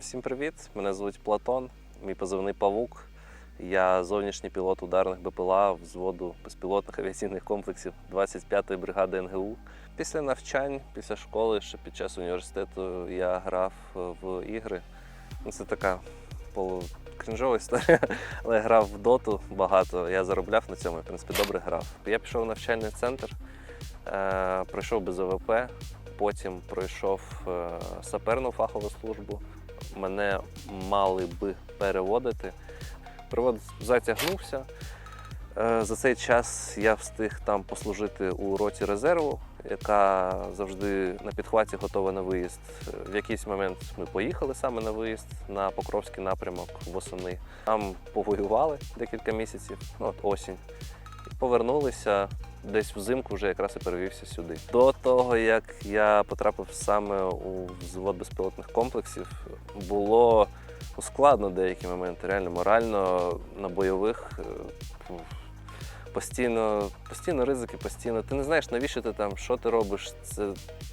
Всім привіт! Мене звуть Платон, мій позивний Павук. Я зовнішній пілот ударних БПЛА взводу безпілотних авіаційних комплексів 25-ї бригади НГУ. Після навчань, після школи, ще під час університету я грав в ігри. Ну, Це така полукрінжова історія, але я грав в доту багато. Я заробляв на цьому, в принципі, добре грав. Я пішов в навчальний центр, е, пройшов без ОВП, потім пройшов е, саперну фахову службу. Мене мали би переводити. Перевод затягнувся. Е, За цей час я встиг там послужити у роті резерву, яка завжди на підхваті готова на виїзд. Е, В якийсь момент ми поїхали саме на виїзд на Покровський напрямок восени. Там повоювали декілька місяців, ну от осінь. Повернулися десь взимку, вже якраз і перевівся сюди. До того, як я потрапив саме у взвод безпілотних комплексів, було складно деякі моменти. Реально морально на бойових е, постійно, постійно ризики, постійно. Ти не знаєш, навіщо ти там, що ти робиш. Це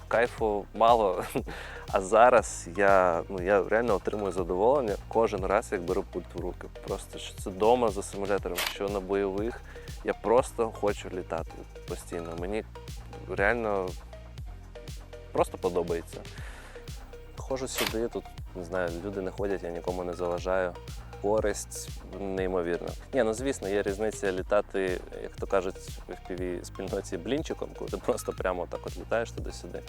кайфу мало. А зараз я, ну, я реально отримую задоволення кожен раз, як беру пульт в руки. Просто що це вдома за симулятором, що на бойових. Я просто хочу літати постійно. Мені реально просто подобається. Ходжу сюди, тут не знаю, люди не ходять, я нікому не заважаю. Користь неймовірна. Ні, ну звісно, є різниця літати, як то кажуть, в fpv спільноті блінчиком, коли ти просто прямо так от літаєш туди-сюди.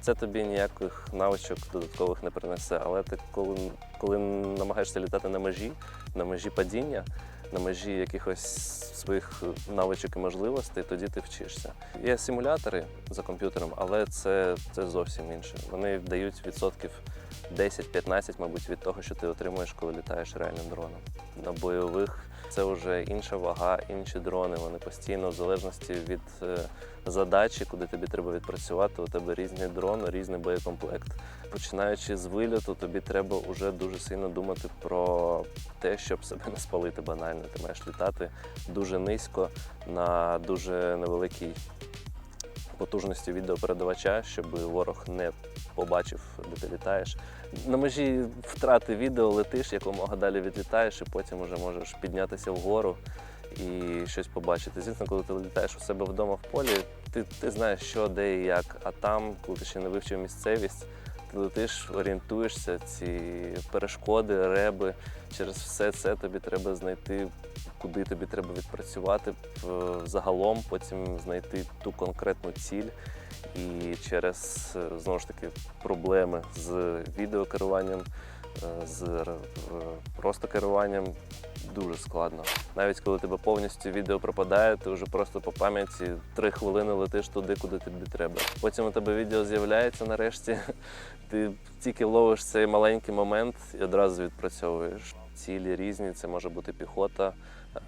Це тобі ніяких навичок додаткових не принесе. Але ти коли, коли намагаєшся літати на межі, на межі падіння, на межі якихось своїх навичок і можливостей, тоді ти вчишся. Є симулятори за комп'ютером, але це, це зовсім інше. Вони дають відсотків 10-15, мабуть, від того, що ти отримуєш, коли літаєш реальним дроном. На бойових це вже інша вага, інші дрони. Вони постійно, в залежності від е, задачі, куди тобі треба відпрацювати, у тебе різний дрон, різний боєкомплект. Починаючи з вильоту, тобі треба вже дуже сильно думати про те, щоб себе не спалити банально. Ти маєш літати дуже низько на дуже невеликій потужності відеопередавача, щоб ворог не побачив, де ти літаєш. На межі втрати відео летиш, якомога далі відлітаєш, і потім вже можеш піднятися вгору і щось побачити. Звісно, коли ти літаєш у себе вдома в полі, ти, ти знаєш, що, де і як. А там, коли ти ще не вивчив місцевість, летиш, орієнтуєшся, ці перешкоди, реби. Через все це тобі треба знайти, куди тобі треба відпрацювати загалом, потім знайти ту конкретну ціль. І через е, знову ж таки проблеми з відеокеруванням, з просто керуванням дуже складно. Навіть коли тебе повністю відео пропадає, ти вже просто по пам'яті три хвилини летиш туди, куди тобі треба. Потім у тебе відео з'являється нарешті. Ти тільки ловиш цей маленький момент і одразу відпрацьовуєш. Цілі різні, це може бути піхота,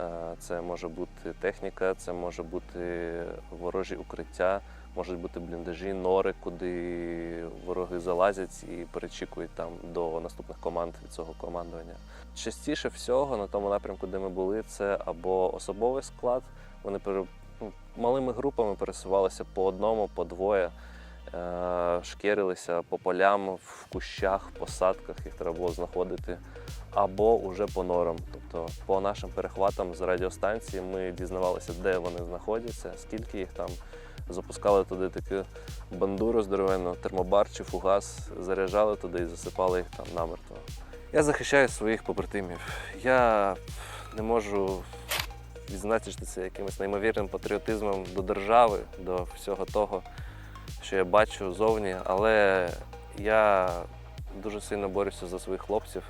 е, це може бути техніка, це може бути ворожі укриття, можуть бути бліндажі, нори, куди вороги залазять і перечікують там до наступних команд від цього командування. Частіше всього на тому напрямку, де ми були, це або особовий склад. Вони пере- ну, малими групами пересувалися по одному, по двоє. е, Шкерилися по полям, в кущах, посадках, їх треба було знаходити, або уже по норам. Тобто по нашим перехватам з радіостанції ми дізнавалися, де вони знаходяться, скільки їх там. Запускали туди таку бандуру здоровенну, термобар чи фугас, заряджали туди і засипали їх там намертво. Я захищаю своїх побратимів. Я не можу відзначитися якимось неймовірним патріотизмом до держави, до всього того, що я бачу зовні, але я дуже сильно борюся за своїх хлопців,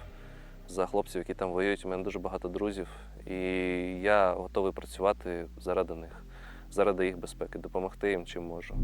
за хлопців, які там воюють. У мене дуже багато друзів, і я готовий працювати заради них, заради їх безпеки, допомогти їм чим можу.